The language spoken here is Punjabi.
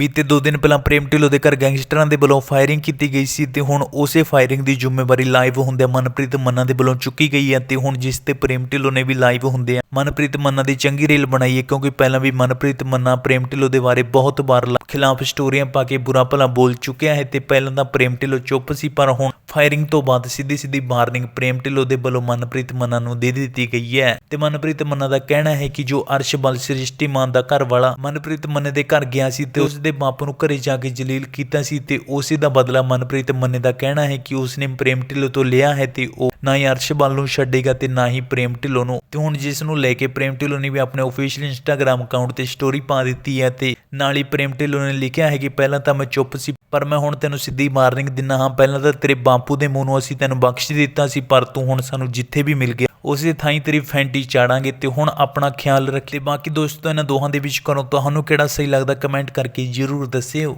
ਬੀਤੇ 2 ਦਿਨ ਪਹਿਲਾਂ ਪ੍ਰੇਮ ਢਿੱਲੋਂ ਦੇ ਘਰ ਗੈਂਗਸਟਰਾਂ ਦੇ ਵੱਲੋਂ ਫਾਇਰਿੰਗ ਕੀਤੀ ਗਈ ਸੀ ਤੇ ਹੁਣ ਉਸੇ ਫਾਇਰਿੰਗ ਦੀ ਜ਼ਿੰਮੇਵਾਰੀ ਲਾਈਵ ਹੁੰਦਿਆਂ ਮਨਪ੍ਰੀਤ ਮੰਨਾ ਦੇ ਵੱਲੋਂ ਚੁੱਕੀ ਗਈ ਹੈ ਤੇ ਹੁਣ ਜਿਸ ਤੇ ਪ੍ਰੇਮ ਢਿੱਲੋਂ ਨੇ ਵੀ ਲਾਈਵ ਹੁੰਦਿਆਂ ਮਨਪ੍ਰੀਤ ਮੰਨਾ ਦੀ ਚੰਗੀ ਰੀਲ ਬਣਾਈ ਹੈ ਕਿਉਂਕਿ ਪਹਿਲਾਂ ਵੀ ਮਨਪ੍ਰੀਤ ਮੰਨਾ ਪ੍ਰੇਮ ਢਿੱਲੋਂ ਦੇ ਬਾਰੇ ਬਹੁਤ ਵਾਰ ਖਿਲਾਫ ਸਟੋਰੀਆਂ ਪਾ ਕੇ ਬੁਰਾ ਭਲਾ ਬੋਲ ਚੁੱਕਿਆ ਹੈ ਤੇ ਪਹਿਲਾਂ ਤਾਂ ਪ੍ਰੇਮ ਢਿੱਲੋਂ ਚੁੱਪ ਸੀ, ਪਰ ਹੁਣ ਫਾਇਰਿੰਗ ਤੋਂ ਬਾਅਦ ਸਿੱਧੀ ਸਿੱਧੀ ਵਾਰਨਿੰਗ ਪ੍ਰੇਮ ਢਿੱਲੋਂ ਦੇ ਵੱਲੋਂ ਮਨਪ੍ਰੀਤ ਮੰਨਾ ਨੂੰ ਦੇ ਦਿੱਤੀ ਗਈ ਹੈ। ਤੇ ਮਨਪ੍ਰੀਤ ਮੰਨਾ ਦਾ ਕਹਿਣਾ ਹੈ ਕਿ ਜੋ ਅਰਸ਼ਬਲ ਸ੍ਰਿਸ਼ਟੀਮਾਨ ਦਾ ਘਰ ਵਾਲਾ ਮਨਪ੍ਰੀਤ ਮੰਨੇ ਦੇ ਘਰ ਗਿਆ ਸੀ ਤੇ ਉਸ ਦੇ ਬਾਪ ਨੂੰ ਘਰੇ ਜਾ ਕੇ ਜਲੀਲ ਕੀਤਾ ਸੀ ਤੇ ਉਸੇ ਦਾ ਬਦਲਾ ਮਨਪ੍ਰੀਤ ਮੰਨੇ ਦਾ ਕਹਿਣਾ ਹੈ ਕਿ ਉਸਨੇ ਪ੍ਰੇਮ ਢਿੱਲੋਂ ਤੋਂ ਲਿਆ ਹੈ ਤੇ ਉਹ ਨਾ ਹੀ ਅਰਸ਼ਬਲ ਨੂੰ ਛੱਡੇਗਾ ਤੇ ਨਾ ਹੀ ਪ੍ਰੇਮ ਢਿੱਲੋਂ ਨੂੰ। ਤੇ ਹੁਣ ਜਿਸ ਨੂੰ ਲੈ ਕੇ ਪ੍ਰੇਮ ਢਿੱਲੋਂ ਨੇ ਵੀ ਆਪਣੇ ਅਫੀਸ਼ੀਅਲ ਇੰਸਟਾਗ੍ਰam ਅਕਾਊਂਟ ਤੇ ਸਟੋਰੀ ਪਾ ਦਿੱਤੀ ਹੈ ਤੇ ਨਾਲ ਹੀ ਪ੍ਰੇਮ ਢਿੱਲੋਂ ਨੇ ਲਿਖਿਆ ਹੈ ਕਿ ਪਹਿਲਾਂ ਤਾਂ ਮੈਂ ਚੁੱਪ ਸੀ, ਪਰ ਮੈਂ ਹੁਣ ਤੈਨੂੰ ਸਿੱਧੀ ਮਾਰਨਿੰਗ ਦਿੰਨਾ ਹਾਂ। ਪਹਿਲਾਂ ਤਾਂ ਤੇਰੇ ਬਾਪੂ ਦੇ ਮੂੰਹ ਨੂੰ ਅਸੀਂ ਤੈਨੂੰ ਬਖਸ਼ ਦਿੱਤਾ ਸੀ, ਪਰ ਤੂੰ ਹੁਣ ਸਾਨੂੰ ਜਿੱਥੇ ਵੀ ਮਿਲ ਗਿਆ, ਉਸੇ ਥਾਂ ਹੀ ਤੇਰੀ ਫੈਂਟੀ ਚਾੜਾਂਗੇ ਤੇ ਹੁਣ ਆਪਣਾ ਖਿਆਲ ਰੱਖ। ਤੇ ਬਾਕੀ ਦੋਸਤੋ, ਇਹਨਾਂ ਦੋਹਾਂ ਦੇ ਵਿੱਚ ਕਰੋ, ਤੁਹਾਨੂੰ ਕਿਹੜਾ ਸਹੀ ਲੱਗਦਾ ਕਮੈਂਟ ਕਰਕੇ ਜਰੂਰ ਦੱਸਿਓ।